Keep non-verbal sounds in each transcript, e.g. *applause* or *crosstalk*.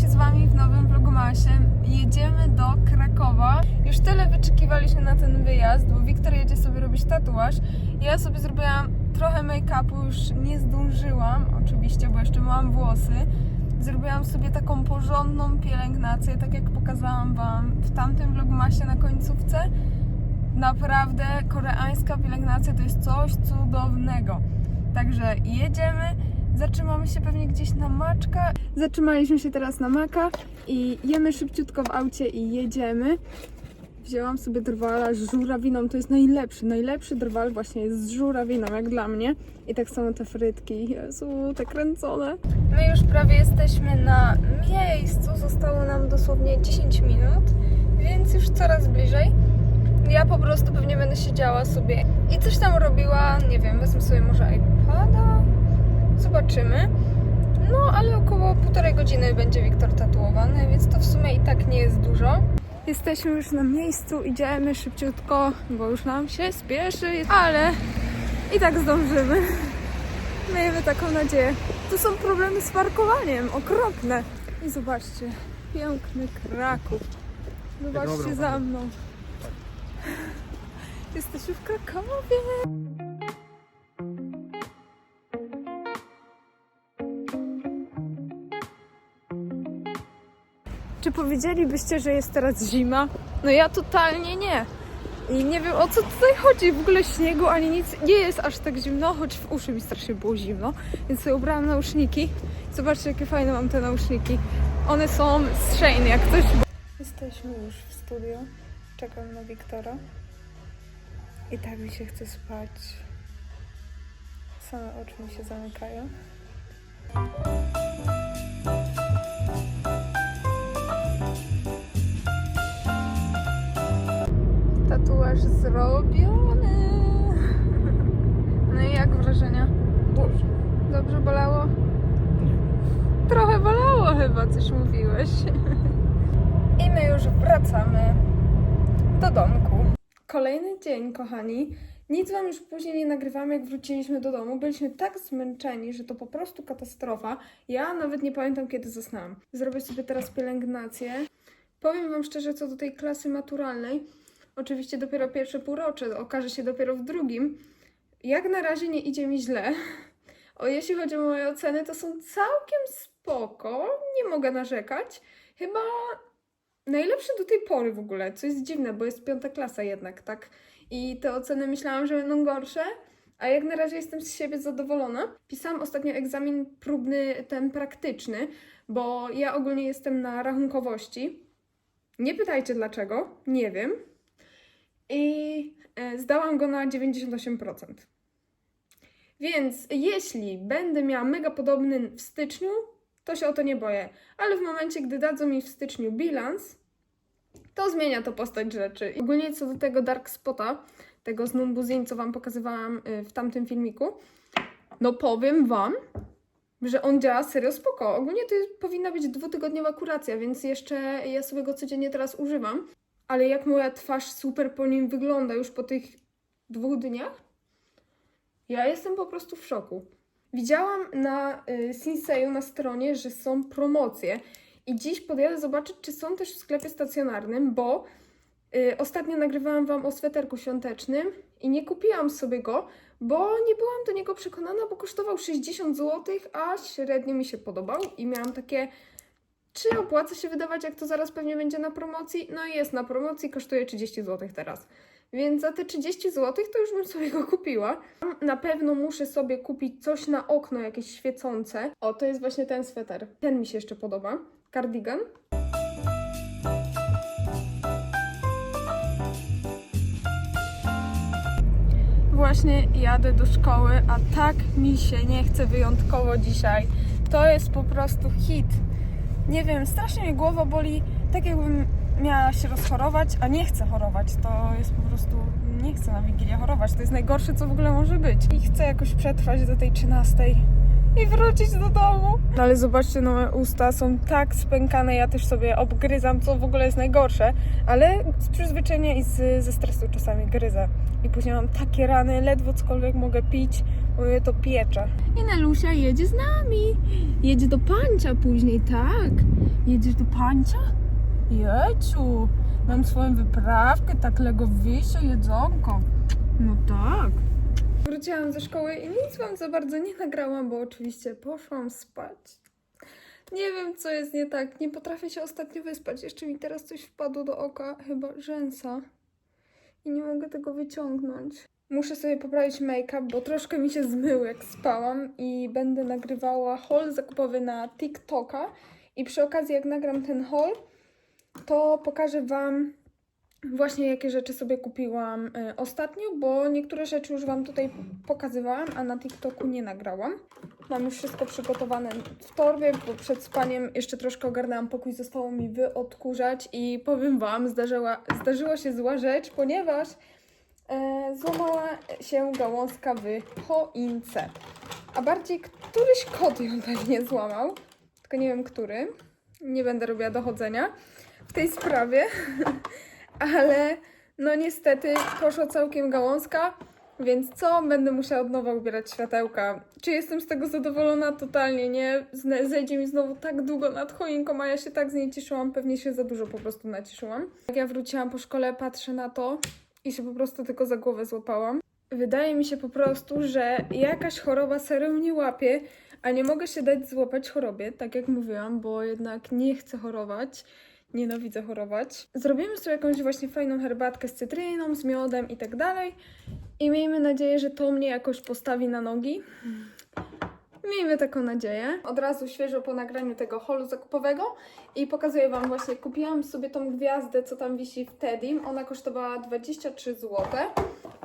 się z Wami w nowym vlogomasie. Jedziemy do Krakowa. Już tyle wyczekiwaliśmy na ten wyjazd, bo Wiktor jedzie sobie robić tatuaż. Ja sobie zrobiłam trochę make-upu, już nie zdążyłam, oczywiście, bo jeszcze mam włosy. Zrobiłam sobie taką porządną pielęgnację, tak jak pokazałam Wam w tamtym vlogmasie na końcówce. Naprawdę koreańska pielęgnacja to jest coś cudownego. Także jedziemy. Zatrzymamy się pewnie gdzieś na maczka. Zatrzymaliśmy się teraz na maka i jemy szybciutko w aucie i jedziemy. Wzięłam sobie drwala z żurawiną. To jest najlepszy, najlepszy drwal właśnie jest z żurawiną, jak dla mnie. I tak samo te frytki. Jezu, te kręcone. My już prawie jesteśmy na miejscu. Zostało nam dosłownie 10 minut, więc już coraz bliżej. Ja po prostu pewnie będę siedziała sobie i coś tam robiła. Nie wiem, wezmę sobie może iPada. Zobaczymy. No, ale około półtorej godziny będzie Wiktor tatuowany, więc to w sumie i tak nie jest dużo. Jesteśmy już na miejscu, idziemy szybciutko, bo już nam się spieszy, ale i tak zdążymy. Miejmy taką nadzieję. Tu są problemy z parkowaniem, okropne. I zobaczcie, piękny Kraków. Zobaczcie za mną. Jesteśmy w Krakowie. Czy powiedzielibyście, że jest teraz zima? No ja totalnie nie. I nie wiem o co tutaj chodzi. W ogóle śniegu ani nic. Nie jest aż tak zimno, choć w uszy mi strasznie było zimno. Więc sobie ubrałam nauszniki. Zobaczcie, jakie fajne mam te nauszniki. One są z Shein, jak ktoś... Jesteśmy już w studio. Czekam na Wiktora. I tak mi się chce spać. Same oczy mi się zamykają. Tatuaż zrobiony. No i jak wrażenia? Dobrze. Dobrze bolało? Trochę bolało chyba, coś mówiłeś. I my już wracamy do domku. Kolejny dzień, kochani. Nic wam już później nie nagrywamy, jak wróciliśmy do domu. Byliśmy tak zmęczeni, że to po prostu katastrofa. Ja nawet nie pamiętam, kiedy zasnęłam. Zrobię sobie teraz pielęgnację. Powiem wam szczerze, co do tej klasy maturalnej. Oczywiście dopiero pierwsze półrocze, okaże się dopiero w drugim. Jak na razie nie idzie mi źle. O, jeśli chodzi o moje oceny, to są całkiem spoko. Nie mogę narzekać. Chyba najlepsze do tej pory w ogóle, co jest dziwne, bo jest piąta klasa jednak, tak? I te oceny myślałam, że będą gorsze, a jak na razie jestem z siebie zadowolona. Pisałam ostatnio egzamin próbny, ten praktyczny, bo ja ogólnie jestem na rachunkowości. Nie pytajcie dlaczego, nie wiem. I e, zdałam go na 98%. Więc jeśli będę miała mega podobny w styczniu, to się o to nie boję. Ale w momencie, gdy dadzą mi w styczniu bilans, to zmienia to postać rzeczy. Ogólnie co do tego Dark Spota, tego z Numbuzin, co Wam pokazywałam y, w tamtym filmiku, no powiem Wam, że on działa serio spoko. Ogólnie to powinna być dwutygodniowa kuracja, więc jeszcze ja sobie go codziennie teraz używam. Ale jak moja twarz super po nim wygląda już po tych dwóch dniach, ja jestem po prostu w szoku. Widziałam na y, Sinseju na stronie, że są promocje i dziś podjadę zobaczyć, czy są też w sklepie stacjonarnym, bo y, ostatnio nagrywałam Wam o sweterku świątecznym i nie kupiłam sobie go, bo nie byłam do niego przekonana, bo kosztował 60 zł, a średnio mi się podobał i miałam takie, czy opłaca się wydawać, jak to zaraz pewnie będzie na promocji? No i jest na promocji, kosztuje 30 zł teraz. Więc za te 30 zł to już bym sobie go kupiła. Na pewno muszę sobie kupić coś na okno, jakieś świecące. O, to jest właśnie ten sweter. Ten mi się jeszcze podoba. Cardigan. Właśnie jadę do szkoły, a tak mi się nie chce wyjątkowo dzisiaj. To jest po prostu hit. Nie wiem, strasznie mnie głowa boli, tak jakbym miała się rozchorować, a nie chcę chorować. To jest po prostu, nie chcę na Wigilię chorować. To jest najgorsze, co w ogóle może być. I chcę jakoś przetrwać do tej 13 i wrócić do domu. No ale zobaczcie, no usta są tak spękane, ja też sobie obgryzam, co w ogóle jest najgorsze, ale z przyzwyczajenia i z, ze stresu czasami gryzę. I później mam takie rany, ledwo cokolwiek mogę pić, Ojej, to piecze. I Nelusia jedzie z nami. Jedzie do Pancia później, tak. Jedziesz do Pancia? Jeciu, mam swoją wyprawkę, tak lego wyjście, jedzonko. No tak. Wróciłam ze szkoły i nic wam za bardzo nie nagrałam, bo oczywiście poszłam spać. Nie wiem, co jest nie tak. Nie potrafię się ostatnio wyspać. Jeszcze mi teraz coś wpadło do oka, chyba rzęsa. I nie mogę tego wyciągnąć. Muszę sobie poprawić make-up, bo troszkę mi się zmył, jak spałam. I będę nagrywała haul zakupowy na TikToka. I przy okazji, jak nagram ten haul, to pokażę Wam właśnie jakie rzeczy sobie kupiłam y, ostatnio, bo niektóre rzeczy już Wam tutaj pokazywałam, a na TikToku nie nagrałam. Mam już wszystko przygotowane w torbie, bo przed spaniem jeszcze troszkę ogarnęłam pokój, zostało mi wyodkurzać i powiem Wam, zdarzyła, zdarzyła się zła rzecz, ponieważ e, złamała się gałązka w choince. A bardziej któryś kot ją pewnie złamał, tylko nie wiem który. Nie będę robiła dochodzenia w tej sprawie, *laughs* ale no niestety poszła całkiem gałązka, więc co? Będę musiała od nowa ubierać światełka. Czy jestem z tego zadowolona? Totalnie nie. Zejdzie mi znowu tak długo nad choinką, a ja się tak z niej cieszyłam. Pewnie się za dużo po prostu nacieszyłam. Jak ja wróciłam po szkole, patrzę na to i się po prostu tylko za głowę złapałam. Wydaje mi się po prostu, że jakaś choroba serio mnie łapie, a nie mogę się dać złapać chorobie, tak jak mówiłam, bo jednak nie chcę chorować. Nienawidzę chorować. Zrobimy sobie jakąś właśnie fajną herbatkę z cytryną, z miodem i tak dalej. I miejmy nadzieję, że to mnie jakoś postawi na nogi. Miejmy taką nadzieję. Od razu świeżo po nagraniu tego holu zakupowego i pokazuję Wam właśnie, kupiłam sobie tą gwiazdę, co tam wisi w Tedim. Ona kosztowała 23 zł.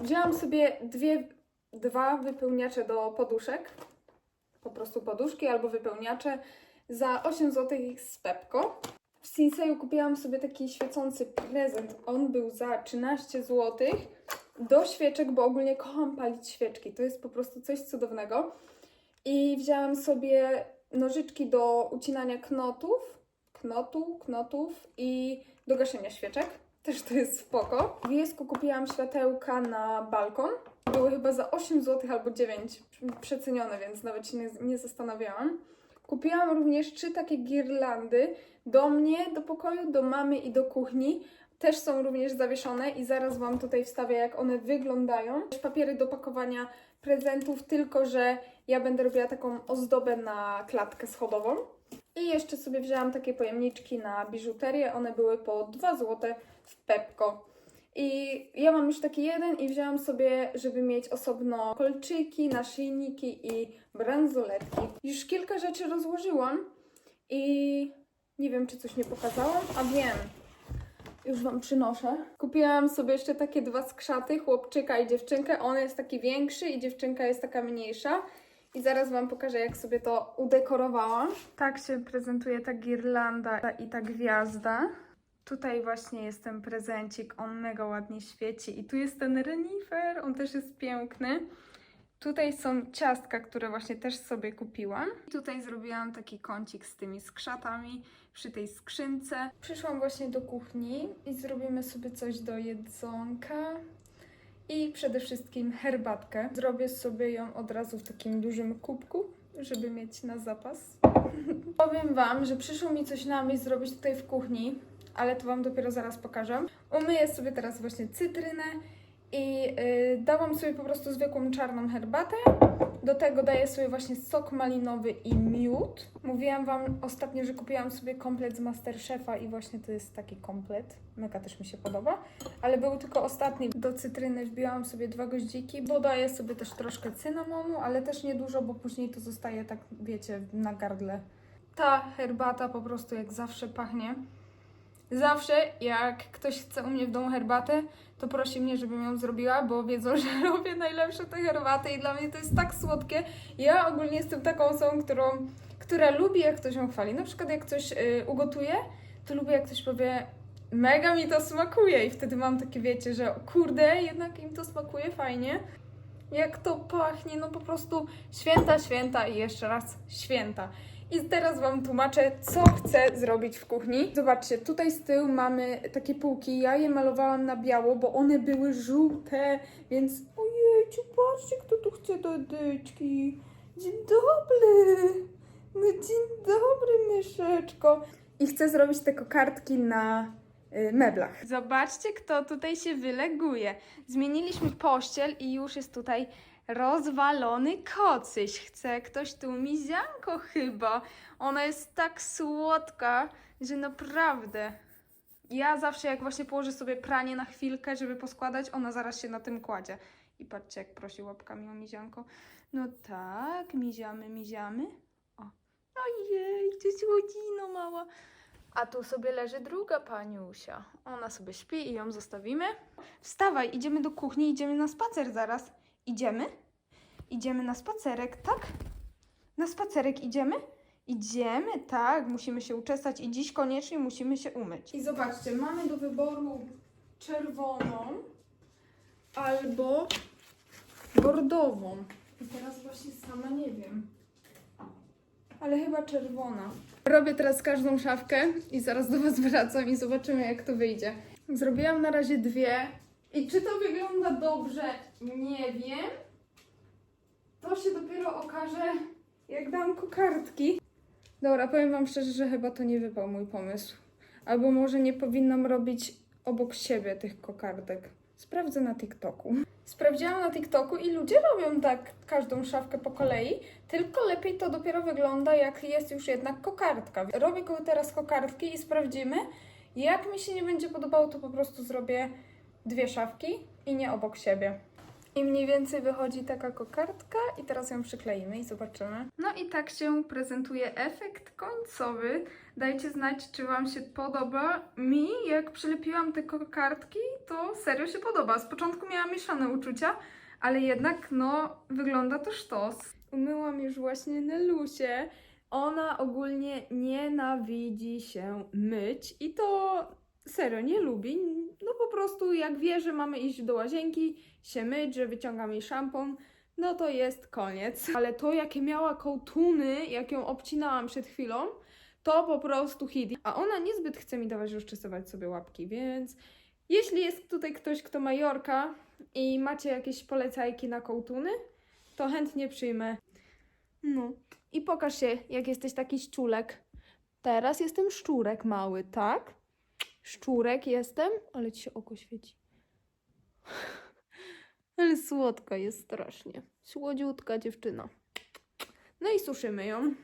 Wzięłam sobie dwie, dwa wypełniacze do poduszek. Po prostu poduszki albo wypełniacze za 8 zł z Pepko. W Sinseju kupiłam sobie taki świecący prezent. On był za 13 zł do świeczek, bo ogólnie kocham palić świeczki. To jest po prostu coś cudownego. I wzięłam sobie nożyczki do ucinania knotów, knotu, knotów i do gaszenia świeczek. Też to jest spoko. W Jesku kupiłam światełka na balkon. Były chyba za 8 zł albo 9 przecenione, więc nawet się nie, nie zastanawiałam. Kupiłam również trzy takie girlandy do mnie, do pokoju, do mamy i do kuchni. Też są również zawieszone i zaraz Wam tutaj wstawię, jak one wyglądają. Papiery do pakowania prezentów, tylko że ja będę robiła taką ozdobę na klatkę schodową. I jeszcze sobie wzięłam takie pojemniczki na biżuterię. One były po 2 zł w Pepko. I ja mam już taki jeden i wzięłam sobie, żeby mieć osobno kolczyki, naszyjniki i bransoletki. Już kilka rzeczy rozłożyłam i nie wiem, czy coś nie pokazałam, a wiem. Już Wam przynoszę. Kupiłam sobie jeszcze takie dwa skrzaty, chłopczyka i dziewczynkę. On jest taki większy i dziewczynka jest taka mniejsza. I zaraz Wam pokażę, jak sobie to udekorowałam. Tak się prezentuje ta girlanda i ta gwiazda. Tutaj właśnie jest ten prezencik, on mega ładnie świeci. I tu jest ten renifer, on też jest piękny. Tutaj są ciastka, które właśnie też sobie kupiłam. Tutaj zrobiłam taki kącik z tymi skrzatami przy tej skrzynce. Przyszłam właśnie do kuchni i zrobimy sobie coś do jedzonka. I przede wszystkim herbatkę. Zrobię sobie ją od razu w takim dużym kubku, żeby mieć na zapas. *laughs* Powiem Wam, że przyszło mi coś na myśl zrobić tutaj w kuchni, ale to Wam dopiero zaraz pokażę. Umyję sobie teraz właśnie cytrynę i yy, dałam sobie po prostu zwykłą czarną herbatę. Do tego daję sobie właśnie sok malinowy i miód. Mówiłam Wam ostatnio, że kupiłam sobie komplet z Masterchefa i właśnie to jest taki komplet. Mega też mi się podoba. Ale był tylko ostatni. Do cytryny wbiłam sobie dwa goździki. Dodaję sobie też troszkę cynamonu, ale też nie dużo, bo później to zostaje tak, wiecie, na gardle. Ta herbata po prostu jak zawsze pachnie. Zawsze jak ktoś chce u mnie w domu herbatę, to prosi mnie, żebym ją zrobiła, bo wiedzą, *laughs* że robię najlepsze te herbaty i dla mnie to jest tak słodkie. Ja ogólnie jestem taką osobą, którą, która lubi jak ktoś ją chwali. Na przykład jak ktoś y, ugotuje, to lubię jak ktoś powie mega mi to smakuje i wtedy mam takie wiecie, że kurde, jednak im to smakuje fajnie. Jak to pachnie, no po prostu święta, święta i jeszcze raz święta. I teraz Wam tłumaczę, co chcę zrobić w kuchni. Zobaczcie, tutaj z tyłu mamy takie półki. Ja je malowałam na biało, bo one były żółte, więc ojej, Ojejciu, patrzcie, kto tu chce dodyczki. Dzień dobry. No dzień dobry, myszeczko. I chcę zrobić te kokardki na y, meblach. Zobaczcie, kto tutaj się wyleguje. Zmieniliśmy pościel i już jest tutaj rozwalony kocyś. Chce ktoś tu mizianko chyba. Ona jest tak słodka, że naprawdę. Ja zawsze jak właśnie położę sobie pranie na chwilkę, żeby poskładać, ona zaraz się na tym kładzie. I patrzcie, jak prosi łapkami o mizianko. No tak, miziamy, miziamy. O. Ojej, ty słodzino mała. A tu sobie leży druga paniusia. Ona sobie śpi i ją zostawimy. Wstawaj, idziemy do kuchni, idziemy na spacer zaraz. Idziemy? Idziemy na spacerek, tak? Na spacerek idziemy? Idziemy, tak, musimy się uczesać i dziś koniecznie musimy się umyć. I zobaczcie, mamy do wyboru czerwoną albo bordową. I teraz właśnie sama nie wiem. Ale chyba czerwona. Robię teraz każdą szafkę i zaraz do Was wracam i zobaczymy jak to wyjdzie. Zrobiłam na razie dwie. I czy to wygląda dobrze? Nie wiem. To się dopiero okaże, jak dam kokardki. Dobra, powiem Wam szczerze, że chyba to nie wypał mój pomysł. Albo może nie powinnam robić obok siebie tych kokardek. Sprawdzę na TikToku. Sprawdziłam na TikToku i ludzie robią tak każdą szafkę po kolei, tylko lepiej to dopiero wygląda, jak jest już jednak kokardka. Robię teraz kokardki i sprawdzimy. Jak mi się nie będzie podobało, to po prostu zrobię dwie szafki i nie obok siebie. I mniej więcej wychodzi taka kokardka i teraz ją przykleimy i zobaczymy. No i tak się prezentuje efekt końcowy. Dajcie znać, czy Wam się podoba. Mi, jak przylepiłam te kokardki, to serio się podoba. Z początku miałam mieszane uczucia, ale jednak, no, wygląda to sztos. Umyłam już właśnie Nelusię. Ona ogólnie nienawidzi się myć i to serio nie lubi. Po prostu jak wie, że mamy iść do łazienki, się myć, że wyciągam jej szampon, no to jest koniec. Ale to, jakie miała kołtuny, jak ją obcinałam przed chwilą, to po prostu hit. A ona niezbyt chce mi dawać rozczesywać sobie łapki, więc jeśli jest tutaj ktoś, kto ma Jorka i macie jakieś polecajki na kołtuny, to chętnie przyjmę. No. I pokaż się, jak jesteś taki szczulek. Teraz jestem szczurek mały, tak? Szczurek jestem, ale ci się oko świeci. *laughs* Ale słodka jest strasznie. Słodziutka dziewczyna. No i suszymy ją.